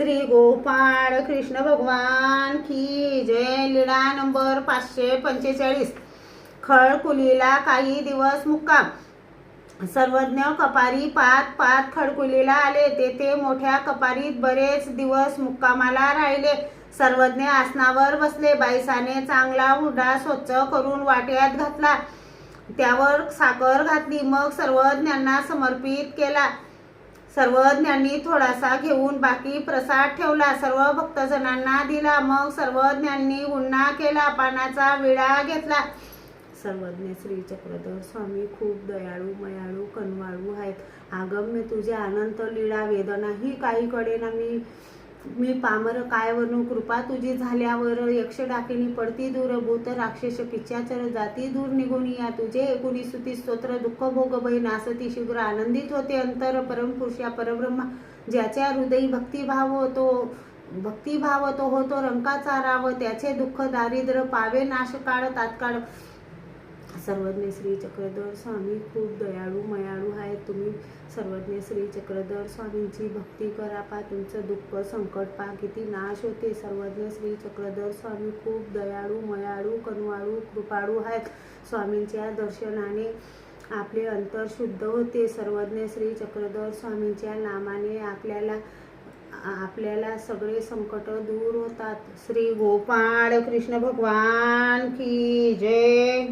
श्री गोपाळ कृष्ण भगवान की जय. लीळा नंबर पाचशे पंचेचाळीस. खळकुलीला काही दिवस मुक्काम. सर्वज्ञ कपारी पात पात खडकुलीला आले. तेथे मोठ्या कपारीत बरेच दिवस मुक्कामाला राहिले. सर्वज्ञ आसनावर बसले. बाईसाने चांगला हुडा स्वच्छ करून वाट्यात घातला. त्यावर साखर घातली. मग सर्वज्ञांना समर्पित केला. सर्वज्ञांनी थोडासा घेऊन बाकी प्रसाद ठेवला. सर्व भक्तजनांना दिला. मग सर्वज्ञांनी गुन्हा केला. पानाचा विळा घेतला. सर्वज्ञ श्री चक्रधर स्वामी खूप दयाळू मयाळू कनवाळू आहेत. आगम्य तुझे अनंत लीळा वेदनाही काही कडेना मी मी पामर काय वनु कृपा तुझी झाल्यावर यक्ष डाकिनी पडती दूर भूत राक्षस पिच्याचर जाती दूर निघून या. तुझे एकोणी सुती स्तोत्र दुःख भोग भय नासती शीघ्र आनंदित होते. अंतर परमपुरुषा परब्रह्मा ज्याच्या हृदयी भक्तिभाव होतो भक्तिभाव तो होतो रंकाचा राव त्याचे दुःख दारिद्र्य पावे नाश काळ तात्काळ सर्वज्ञ श्री चक्रधर स्वामी खूप दयाळू मयाळू आहेत तुम्ही. सर्वज्ञ श्री चक्रधर स्वामींची भक्ती करा पा तुमचं दुःख संकट पा किती नाश होते. सर्वज्ञ श्री चक्रधर स्वामी खूप दयाळू मयाळू कनवाळू कृपाळू आहेत. स्वामींच्या दर्शनाने आपले अंतर शुद्ध होते. सर्वज्ञ श्री चक्रधर स्वामींच्या नामाने आपल्याला आपल्याला सगळे संकट दूर होतात. श्री गोपाळ कृष्ण भगवान की जय.